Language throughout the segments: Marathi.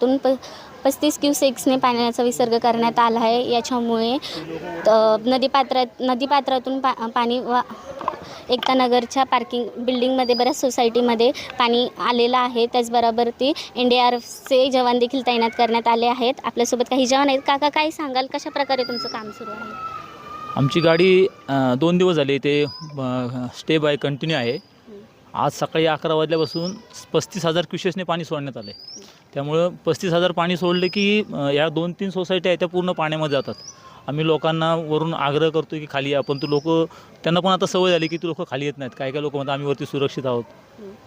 तून प पस्तीस क्युसेक्सने पाण्याचा विसर्ग करण्यात आला आहे. याच्यामुळे नदीपात्रात नदीपात्रातून पा पाणी वा एकता नगरच्या पार्किंग बिल्डिंगमध्ये बऱ्याच सोसायटीमध्ये पाणी आलेलं आहे. त्याचबरोबर ती एन डी आर एफचे जवान देखील तैनात करण्यात आले आहेत. आपल्यासोबत काही जवान आहेत. काका काय सांगाल? कशा प्रकारे तुमचं काम सुरू आहे? आमची गाडी अ, दोन दिवस झाले ते स्टे बाय कंटिन्यू आहे. आज सकाळी अकरा वाजल्यापासून पस्तीस हजार क्युसेसने पाणी सोडण्यात आलं आहे त्यामुळं पस्तीस हजार पाणी सोडले की या दोन तीन सोसायट्या आहेत त्या पूर्ण पाण्यामध्ये जातात. आम्ही लोकांना वरून आग्रह करतो की खाली या. पण तू लोक त्यांना पण आता सवय झाली की ती लोक खाली येत नाहीत. काय काय लोक म्हणतात आम्ही वरती सुरक्षित आहोत.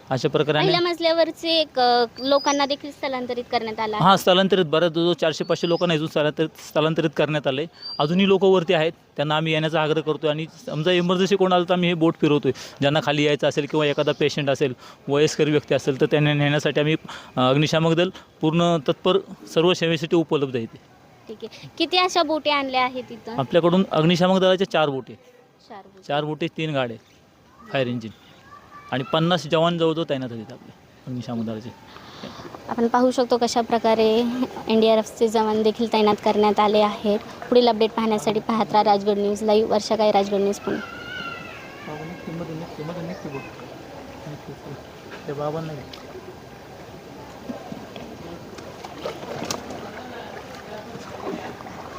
अशा प्रकारे पहिल्या मजल्यावरचे एक अ, लोकांना देखील स्थलांतरित करण्यात आलं हां स्थलांतरित. बऱ्याच जो चारशे पाचशे लोकांना इथून स्थलांतरित स्थलांतरित करण्यात आले अजूनही लोक वरती आहेत. त्यांना आम्ही येण्याचा आग्रह करतो आणि समजा इमर्जन्सी कोण आलं तर आम्ही हे बोट फिरवतो आहे ज्यांना खाली यायचं असेल किंवा एखादा पेशंट असेल वयस्कर व्यक्ती असेल तर त्यांना नेण्यासाठी आम्ही अ, अग्निशामक दल पूर्ण तत्पर सर्व सेवेसाठी उपलब्ध आहे इथे. ठीक आहे. किती अशा बोटी आणल्या आहेत तिथं? आपल्याकडून अग्निशामक दलाच्या चार बोटी चार बोटी. चार बोटी तीन गाड्या फायर इंजिन. आणि पन्नास जवान जवळजवळ तैनात आहेत आपले अग्निशामक दलाचे. आपण पाहू शकतो कशा प्रकारे एन डी आर एफचे जवान देखील तैनात करण्यात आले आहेत. पुढील अपडेट पाहण्यासाठी पाहत राहा राजगड न्यूज लाईव्ह वर्षा काही राजगड न्यूज पुणे.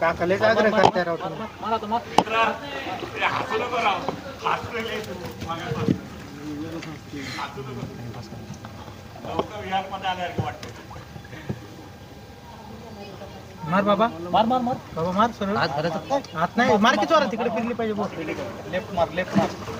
काकालेच आग्रह करताय राव तुम्ही. मला तर मग मार बाबा. मार मार मार. बाबा मार सरळ. हात नाही मार की चोरा तिकडे फिरली पाहिजे लेफ्ट मार लेफ्ट मार.